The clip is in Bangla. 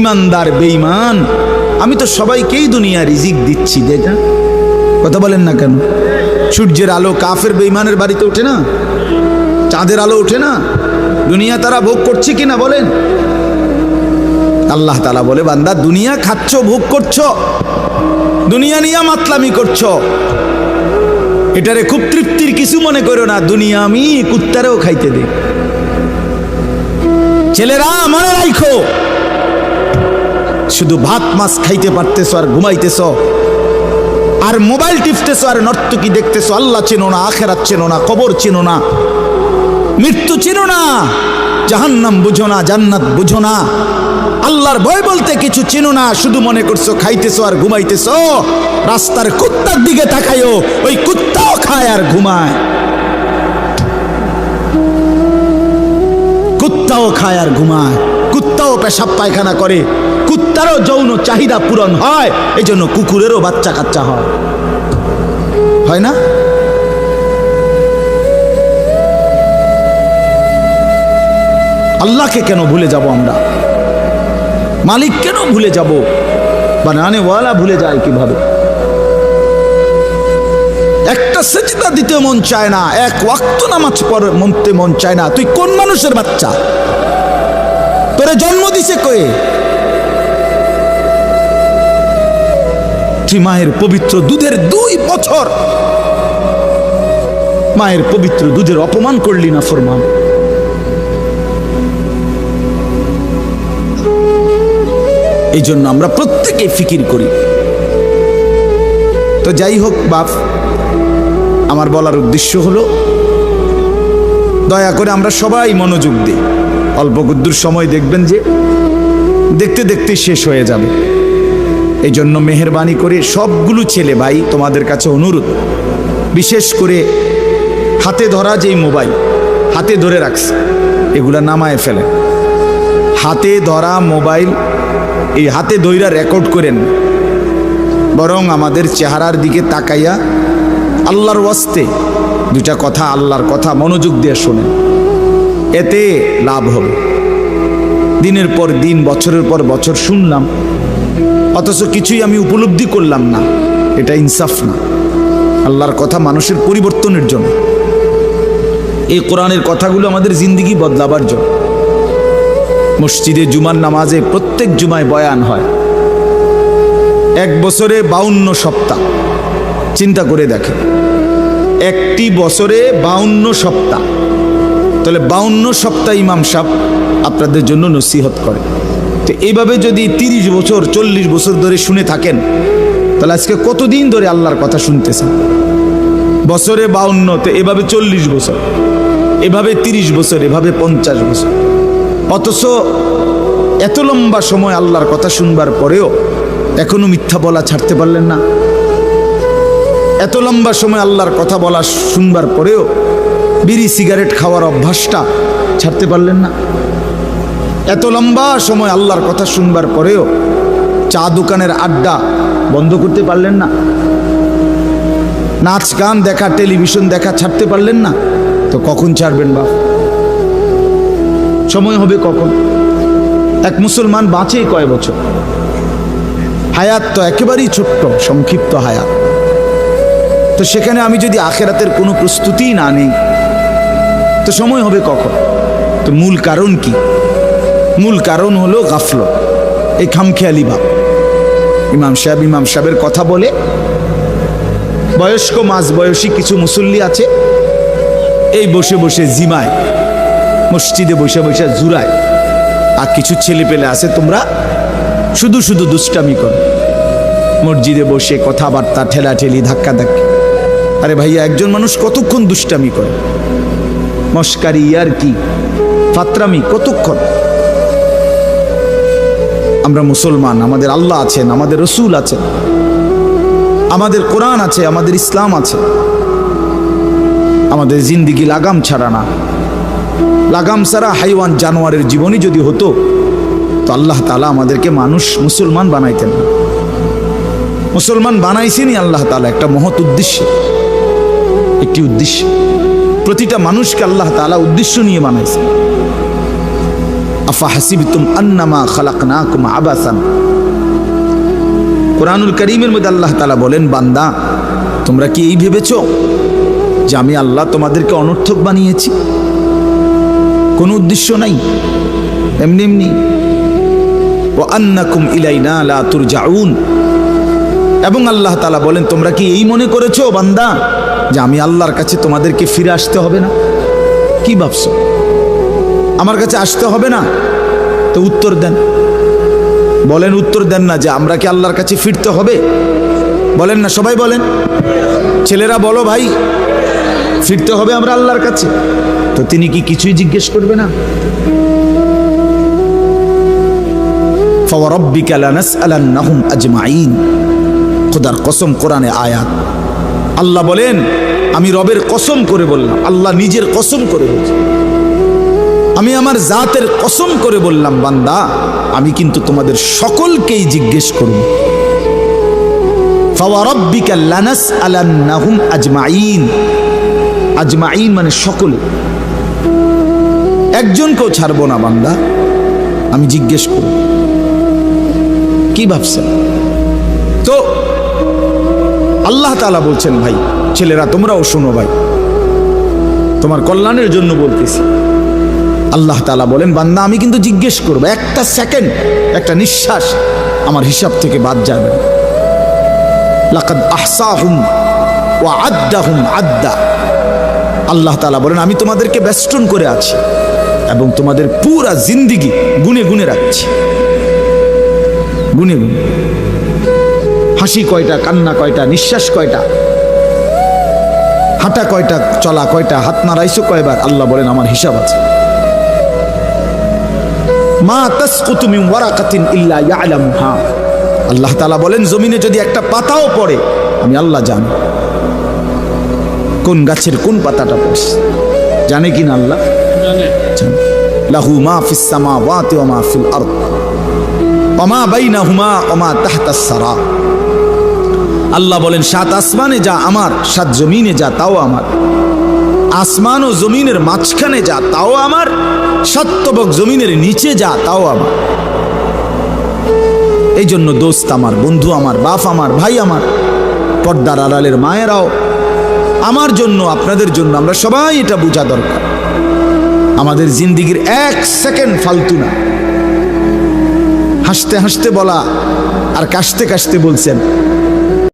ইমানদার, বেঈমান। আমি তো সবাইকেই দুনিয়া রিজিক দিচ্ছি, দেখা কথা বলেন না কেন? সূর্যের আলো কাফের বেঈমানের বাড়িতে ওঠে না? চাঁদের আলো ওঠে না? দুনিয়া তারা ভোগ করছে কিনা বলেন? আল্লাহ তালা বলে, বান্দা, দুনিয়া খাচ্ছ, ভোগ করছ, দুনিয়া নিয়ে মাতলামি করছ। এটারে খুব তৃপ্তির কিছু মনে করো না, দুনিয়া আমি কুত্তারেও খাইতে দে ছেলেরা, মনে রাখো শুধু ভাত, মাছ খাইতে পারতেছ আর ঘুমাইতেছ। আর মোবাইল টিপতেছ আর নর্তকি দেখতেছ, আল্লাহ চেনো না, আখেরাত চেনো না, কবর চেনো না, মৃত্যু চেনো না, জাহান্নাম বুঝো না, জান্নাত বুঝো না, আল্লাহর ভয় বলতে কিছু চেনো না, শুধু মনে করছ খাইতেছো আর ঘুমাইতেছো, রাস্তার কুত্তার দিকে তাকাইও ওই কুত্তাও খায় আর ঘুমায়। কুত্তাও খায় আর ঘুমায়, কুত্তাও পেশাব পায়খানা করে কুত্তারও যৌন চাহিদা পূরণ হয় এই জন্য কুকুরেরও বাচ্চা কাচ্চা হয়। হয় না? আল্লাহকে কেন ভুলে যাব আমরা? মালিক কেন ভুলে যাব? বানানেওয়ালা ভুলে যায় কীভাবে? একটা সেজদা দিতে মন চায় না, এক ওয়াক্ত নামাজ মনতে মন চায় না। তুই কোন মানুষের বাচ্চা? তোরে জন্ম দিছে কয়ে তুই মায়ের পবিত্র দুধের দুই বছর। মায়ের পবিত্র দুধের অপমান করলি না, ফরমান। এই জন্য আমরা প্রত্যেকে ফিকির করি। তো যাই হোক, বাপ, আমার বলার উদ্দেশ্য হলো, দয়া করে আমরা সবাই মনোযোগ দিই। অল্প গুদ্দুর সময় দেখবেন যে দেখতে দেখতে শেষ হয়ে যাবে। এই জন্য মেহরবানি করে সবগুলো ছেলে ভাই তোমাদের কাছে অনুরোধ। বিশেষ করে হাতে ধরা যেই মোবাইল, হাতে ধরে রাখছে, এগুলা নামায় ফেলে। হাতে ধরা মোবাইল, এই হাতে দইরা রেকর্ড করেন। বরং আমাদের চেহারার দিকে তাকাইয়া আল্লাহর ওয়াস্তে দুটা কথা, আল্লাহর কথা মনোযোগ দিয়ে শোনেন। এতে লাভ হবে। দিনের পর দিন, বছরের পর বছর শুনলাম অথচ কিছুই আমি উপলব্ধি করলাম না। এটা ইনসাফ না। আল্লাহর কথা মানুষের পরিবর্তনের জন্য। এই কোরআনের কথাগুলো আমাদের জিন্দিগি বদলাবার জন্য। মসজিদে জুমার নামাজে প্রত্যেক জুমায় বয়ান হয়। এক বছরে বাউন্ন সপ্তাহ। চিন্তা করে দেখে একটি বছরে বাউন্ন সপ্তাহ। তাহলে বাউন্ন সপ্তাহ ইমাম সাহ আপনাদের জন্য নসিহত করে তো এইভাবে যদি তিরিশ বছর, চল্লিশ বছর ধরে শুনে থাকেন, তাহলে আজকে কতদিন ধরে আল্লাহর কথা শুনতেছেন? বছরে বাউন্ন, তো এভাবে চল্লিশ বছর, এভাবে তিরিশ বছর, এভাবে পঞ্চাশ বছর। অথচ এত লম্বা সময় আল্লাহর কথা শুনবার পরেও এখনও মিথ্যা বলা ছাড়তে পারলেন না। এত লম্বা সময় আল্লাহর কথা বলা শুনবার পরেও বিড়ি, সিগারেট খাওয়ার অভ্যাসটা ছাড়তে পারলেন না। এত লম্বা সময় আল্লাহর কথা শুনবার পরেও চা দোকানের আড্ডা বন্ধ করতে পারলেন না। নাচ গান দেখা, টেলিভিশন দেখা ছাড়তে পারলেন না। তো কখন ছাড়বেন বাপ? সময় হবে কখন? এক মুসলমান বাঁচে কয় বছর? হায়াত তো একেবারেই ছোট্ট, সংক্ষিপ্ত হায়াত। তো সেখানে আমি যদি আখেরাতের কোনো প্রস্তুতিই না নেই, তো সময় হবে কখন? তো মূল কারণ কি? মূল কারণ হলো গাফল এই খামখেয়ালি ভাব। ইমাম সাহেব ইমাম সাহেবের কথা বলে, বয়স্ক মাঝ বয়সী কিছু মুসল্লি আছে, এই বসে বসে জিমায়, মসজিদে বসে বসে জুরায় আর কিছু ছেলে পেলে আছে তোমরা শুধু শুধু দুষ্টামি করো। মসজিদে বসে কথাবার্তা ঠেলাঠেলি ধাক্কা ধাক্কি আরে ভাইয়া, একজন মানুষ কতক্ষণ দুষ্টামি করে? মস্কারি ইয়ার কি ফাত্রামি কতক্ষণ? আমরা মুসলমান, আমাদের আল্লাহ আছেন, আমাদের রসুল আছেন, আমাদের কোরআন আছে, আমাদের ইসলাম আছে। আমাদের জিন্দিগি লাগাম ছাড়া না। লাগাম ছাড়া হাইওয়ান জানোয়ারের জীবনই যদি হতো, তো আল্লাহ তালা আমাদেরকে মানুষ মুসলমান বানাইতেন। না মুসলমান বানাইছেনই আল্লাহ তালা একটা মহৎ উদ্দেশ্যে। একটি উদ্দেশ্য। প্রতিটা মানুষকে আল্লাহ তালা উদ্দেশ্য নিয়ে বানাইছে আফা হাসিবতুম আন্নামা খালাকনাকুম আবাসান। কোরআনুল করিমের মধ্যে আল্লাহ তালা বলেন, বান্দা, তোমরা কি এই ভেবেছ যে আমি আল্লাহ তোমাদেরকে অনর্থক বানিয়েছি? কোনো উদ্দেশ্য নাই। এমনি এমনি ও আন্নাকুম ইলাইনা লা তুরজাউন। এবং আল্লাহ তালা বলেন, তোমরা কি এই মনে করেছ, বান্দা, যে আমি আল্লাহর কাছে তোমাদেরকে ফিরে আসতে হবে না? কি ভাবছ? আমার কাছে আসতে হবে না। তো উত্তর দেন। বলেন, উত্তর দেন না যে আমরা কি আল্লাহর কাছে ফিরতে হবে? বলেন না, সবাই বলেন। ছেলেরা, বলো ভাই, ফিরতে হবে আমরা আল্লাহর কাছে? তো তিনি কি কিছুই জিজ্ঞেস করবে না? কসম আয়াত। আল্লাহ বলেন, আমি রবের কসম করে বললাম, আল্লাহ নিজের কসম করে বলছি আমি আমার জাতের কসম করে বললাম, বান্দা, আমি কিন্তু তোমাদের সকলকেই জিজ্ঞেস করব। ফাওয়ারাব্বিকা লানাসআলান্নাহুম আজমাইন আজমাইন মানে সকলে। একজনকেও ছাড়বো না, বান্দা, আমি জিজ্ঞেস করব। কি ভাবছেন? তো, আল্লাহ তাআলা বলছেন, ভাই, ছেলেরা, তোমরাও শোনো, ভাই। তোমার কল্যাণের জন্য বলতেছি। আল্লাহ তালা বলেন, বান্দা, আমি কিন্তু জিজ্ঞেস করব, একটা সেকেন্ড, একটা নিঃশ্বাস আমার হিসাব থেকে বাদ যাবে। আল্লাহ তালা বলেন, আমি তোমাদেরকে বেষ্টন করে আছি এবং তোমাদের পুরা জিন্দিগি গুনে গুনে রাখছি। গুনে গুনে। হাসি কয়টা, কান্না কয়টা, নিঃশ্বাস কয়টা, হাঁটা কয়টা, চলা কয়টা, হাত নাড়াইছো কয়বার? আল্লাহ বলেন, আমার হিসাব আছে। মা তাসকুতু মিন ওয়ারাকাতিন ইল্লা ইয়ালামুহা। আল্লাহ তাআলা বলেন জমিনে যদি একটা পাতাও পড়ে আমি আল্লাহ জানি। কোন গাছের কোন পাতাটা পড়ছে? জানে কিনা আল্লাহ? লাহু মা ফিস সামাওয়াতি ওয়া মা ফিল আরদ। ওয়া মা বাইনাহুমা ওয়া মা তাহতাস সারা। আল্লাহ বলেন সাত আসমানে যা আমার সাত জমিনে যা তাও আমার। আসমান ও জমিনের মাঝখানে যা, তাও আমার। সত্যবক জমিনের নিচে যা, তাও আমার। এই জন্য দোস্ত আমার, বন্ধু আমার, বাপ আমার, ভাই আমার, পর্দার আড়ালের মায়েরাও, আমার জন্য, আপনাদের জন্য আমরা সবাই এটা বোঝা দরকার। আমাদের জিন্দিগির এক সেকেন্ড ফালতু না। হাসতে হাসতে বলা আর কাশতে কাশতে বলছেন